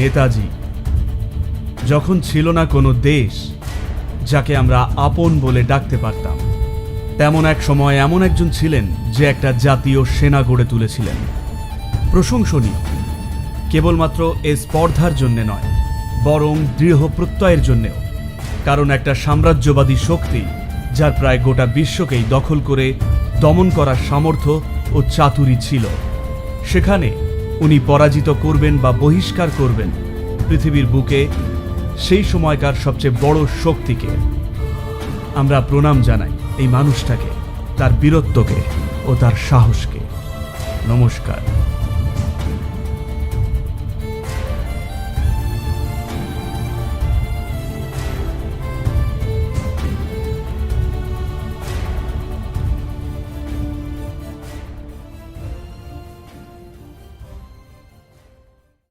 নেতাজি, যখন ছিল না কোনো দেশ যাকে আমরা আপন বলে ডাকতে পারতাম, তেমন এক সময় এমন একজন ছিলেন যে একটা জাতীয় সেনা গড়ে তুলেছিলেন। প্রশংসনীয়, কেবলমাত্র এ স্পর্ধার জন্যে নয়, বরং দৃঢ় প্রত্যয়ের জন্যেও, কারণ একটা সাম্রাজ্যবাদী শক্তি যার প্রায় গোটা বিশ্বকেই দখল করে দমন করার সামর্থ্য ও চাতুরি ছিল। সেখানে উনি পরাজিত করবেন বা বহিষ্কার করবেন, পৃথিবীর বুকে সেই সময়কার সবচেয়ে বড় শক্তিকে। আমরা প্রণাম জানাই এই মানুষটাকে, তার বীরত্বকে ও তার সাহসকে। নমস্কার।